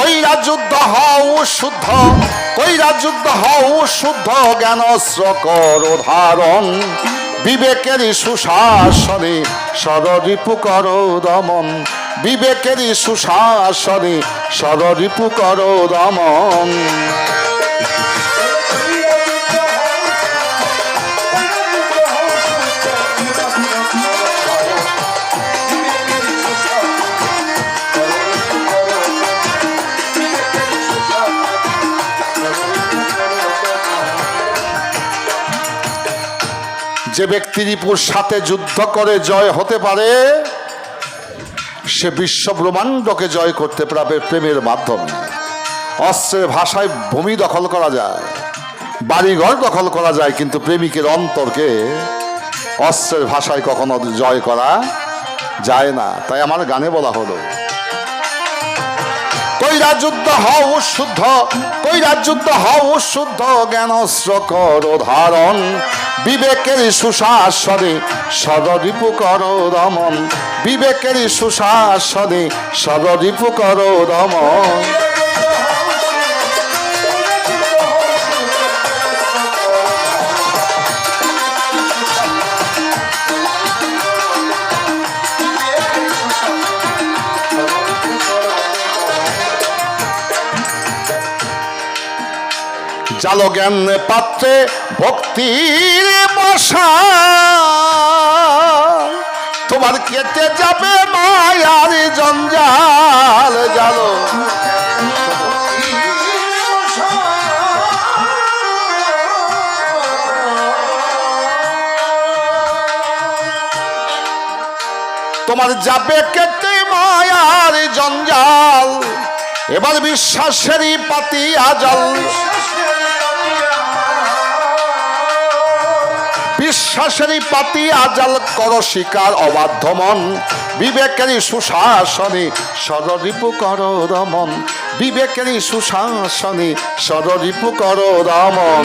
কইরা যুদ্ধ হও শুদ্ধ কইরা যুদ্ধ হও শুদ্ধ জ্ঞান কর ধারণ। বিবেকেরই সুশাসনে সররিপু কর দমন। বিবেকেরই সুশাসনে সররিপু কর দমন। যে ব্যক্তি রিপুর সাথে যুদ্ধ করে জয় হতে পারে, সে বিশ্ব ব্রহ্মাণ্ডকে জয় করতে পারবে প্রেমের মাধ্যমে। অস্ত্রের ভাষায় ভূমি দখল করা যায়, বাড়িঘর দখল করা যায়, কিন্তু প্রেমিকের অন্তরকে অস্ত্রের ভাষায় কখনো জয় করা যায় না। তাই আমার গানে বলা হলো কইরা যুদ্ধ হও শুদ্ধ কইরা যুদ্ধ হও শুদ্ধ জ্ঞান কর ধারণ বিবেকের সুশাসনে সদরিপু কর দমন। বিবেকের সুশাসনে সদরিপু কর দমন। জালো জ্ঞান পাত্রে ভক্তির বসা। তোমার কেটে যাবে মায়ার জঞ্জাল জালো। তোমার যাবে কেটে মায়ার জঞ্জাল। এবার বিশ্বাসেরই পাতি আজল। বিশ্বাসেরই পাতি আজাল কর শিকার, অবাধ্য মন। বিবেকেরই সুশাসনে সররিপু কর রমন বিবেকেরই সুশাসনে সররিপু কর রমন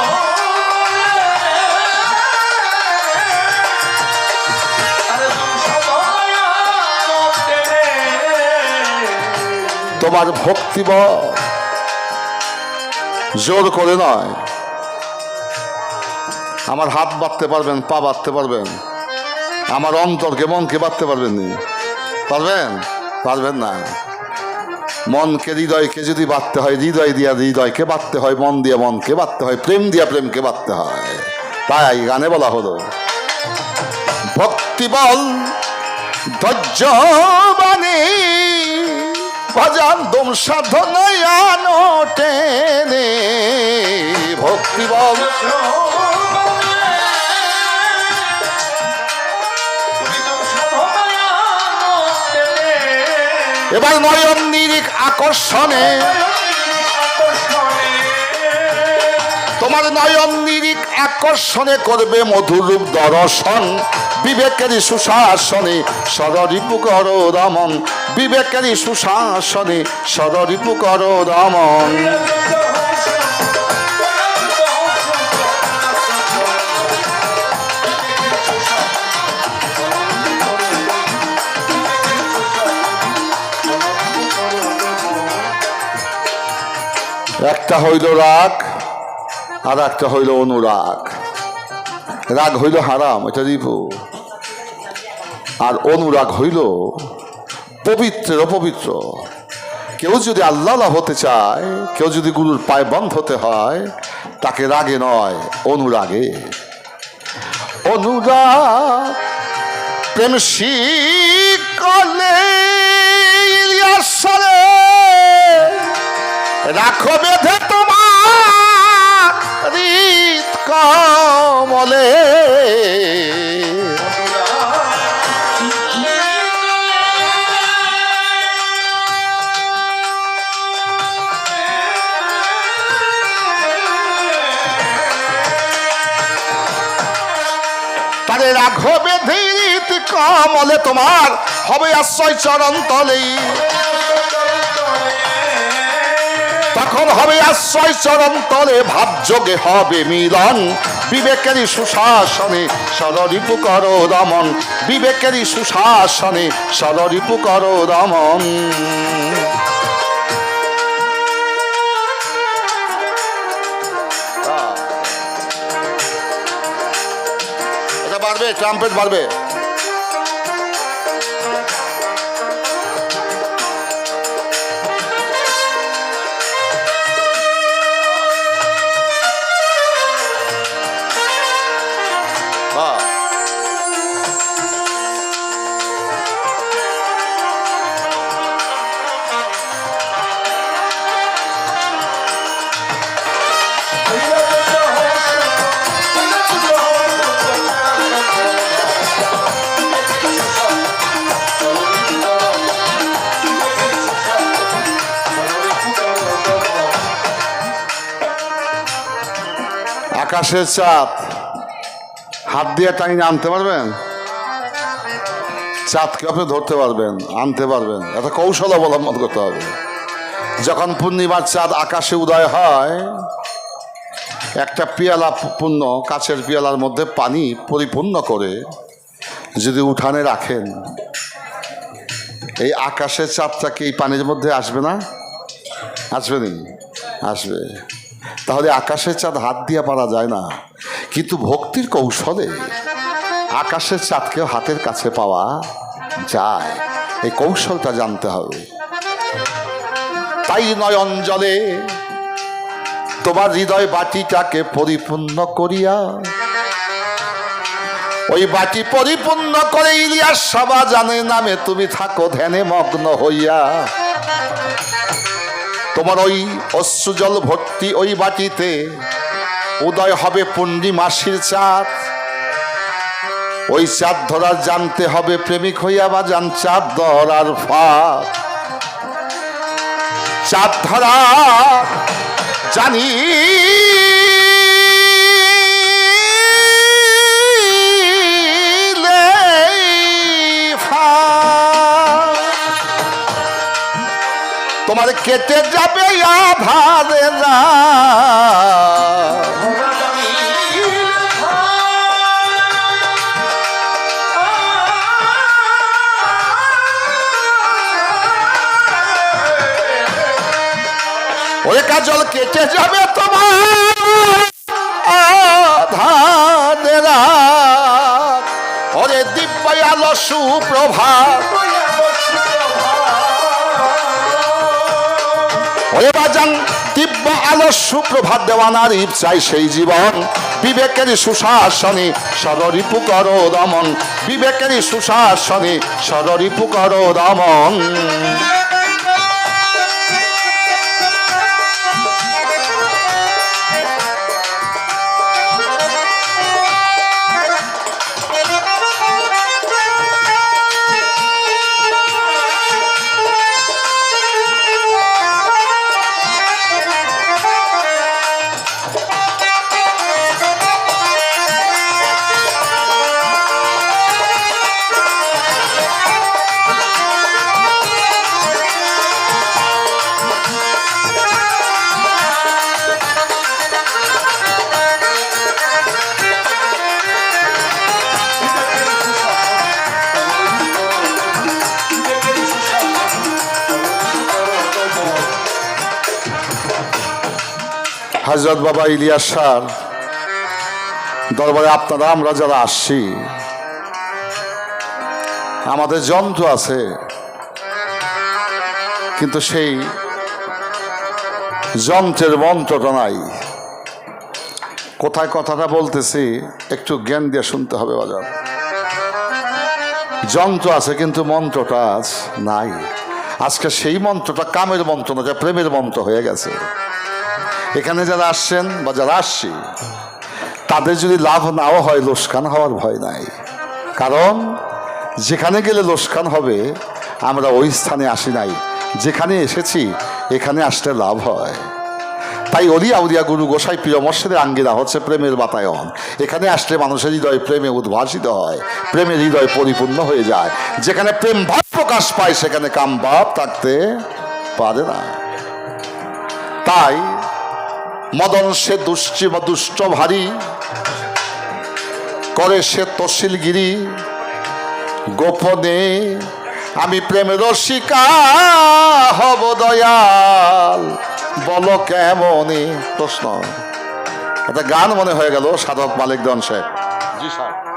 তোমার ভক্তি বল জোর করে নয়। আমার হাত বাঁধতে পারবেন, পা বাঁধতে পারবেন। আমার অন্তরকে মনকে বাঁধতে পারবেন নি। পারবেন? পারবেন না। মনকে, হৃদয়কে যদি বাঁধতে হয়, হৃদয় দিয়া হৃদয়কে বাঁধতে হয়, মন দিয়া মনকে বাঁধতে হয়, প্রেম দিয়া প্রেমকে বাঁধতে হয়। তাই গানে বলা হলো, ভক্তি বল, ধৈর্য বাণী ভজন দম সাধনায় আনো টেনে। ভক্তি এবার নয়ন নিরিখ আকর্ষণে। তোমার নয়ন নিরিখ আকর্ষণে করবে মধুর রূপ দর্শন। বিবেকেরই সুশাসনে সররিপু কর রমন। বিবেকেরই সুশাসনে সররিপু কর রমন একটা হইল রাগ, আর একটা হইল অনুরাগ। রাগ হইল হারাম, এটা রিপু। আর অনুরাগ হইল পবিত্রের অপবিত্র। কেউ যদি আল্লাহ হতে চায়, কেউ যদি গুরুর পায়ে বন্ধ হতে হয়, তাকে রাগে নয়, অনুরাগে। অনুরাগ প্রেম শিকলে রাখো বেঁধে তোমার কমলে। তারে রাখো বেঁধে হৃদ কমলে তোমার, হবে আশ্রয় চরণ তলেই তখন হবে আশ্রয় চরণ তলে, ভাবযোগে হবে মিলন। বিবেকেরই সুশাসনে সররিপু কর দমন বিবেকেরই সুশাসনে সররিপু কর দমন বাড়বে ট্রাম্পেট বাড়বে। আকাশের চাঁদ। হাত দিয়ে টাইনে আনতে পারবেন? চাঁদকে আপনি ধরতে পারবেন, আনতে পারবেন। এত কৌশল অবলম্বন করতে হবে। যখন পূর্ণিমার চাঁদ আকাশে উদয় হয়, একটা পিয়ালা পূর্ণ, কাছের পিয়ালার মধ্যে পানি পরিপূর্ণ করে যদি উঠানে রাখেন, এই আকাশের চাঁদটা কি এই পানির মধ্যে আসবে না? আসবে নি? আসবে। তাহলে আকাশের চাঁদ হাত দিয়ে পারা যায় না। কিন্তু ভক্তির কৌশলে আকাশের চাঁদকেও হাতের কাছে পাওয়া যায়। এই কৌশলটা জানতে হবে। তাই নয়ন জলে তোমার হৃদয় বাটিটাকে পরিপূর্ণ করিয়া, ওই বাটি পরিপূর্ণ করে ইলিয়াস সবা জানে নামে তুমি থাকো ধ্যানে মগ্ন হইয়া। তোমার ওই অশ্রুজল ভর্তি ওই বাটিতে। উদয় হবে পূর্ণিমাসির চাঁদ। ওই চাঁদ ধরার জানতে হবে প্রেমিক হইয়া বা জান, চাঁদ ধরার ফাঁদ। চাঁদ ধরা জানি তোমার কেটে যাবে আধারে ওরে কাজল কেটে যাবে তোমার আধারে ওরে দিব্য আলো সুপ্রভাত ওরে বাজান দিব্য আলো সুপ্রভাত দেওয়ানার ইচ্ছাই সেই জীবন। বিবেকেরই সুশাসনে সররিপু কর দমন। বিবেকেরই সুশাসনে সররিপু কর দমন। হজরত বাবা ইলিয়াস স্যার, দরবারে আপনারা, আমরা যারা আসছি, আমাদের যন্ত্র আছে, কিন্তু সেই যন্ত্রের মন্ত্রটা নাই। কোথায় কথাটা বলতেছি, একটু জ্ঞান দিয়ে শুনতে হবে বাজার যন্ত্র আছে, কিন্তু মন্ত্রটা আজ নাই। আজকে সেই মন্ত্রটা কামের মন্ত্র না যা প্রেমের মন্ত্র হয়ে গেছে। এখানে যারা আসছেন বা যারা আসছি, তাদের যদি লাভ নাও হয়, লোসকান হওয়ার ভয় নাই। কারণ, যেখানে গেলে লোসকান হবে, আমরা ওই স্থানে আসি নাই। যেখানে এসেছি, এখানে আসলে লাভ হয়। তাই অলি আউলিয়া গুরু গোসাই প্রিয় আঙ্গিরা হচ্ছে প্রেমের বাতায়ন। এখানে আসলে মানুষের হৃদয় প্রেমে উদ্ভাসিত হয়, প্রেমের হৃদয় পরিপূর্ণ হয়ে যায়। যেখানে প্রেম ভাব প্রকাশ পায়, সেখানে কাম ভাব থাকতে পারে না। তাই মদন সে দুশ্চি দুষ্ট ভারী, করে সে তহসিলগিরি। গোপনে আমি প্রেমের রসিকা হব দয়াল, বল কেমনে? প্রশ্ন। একটা গান মনে হয়ে গেল, সাধক মালিক দন সাহেব। জি, স্যার।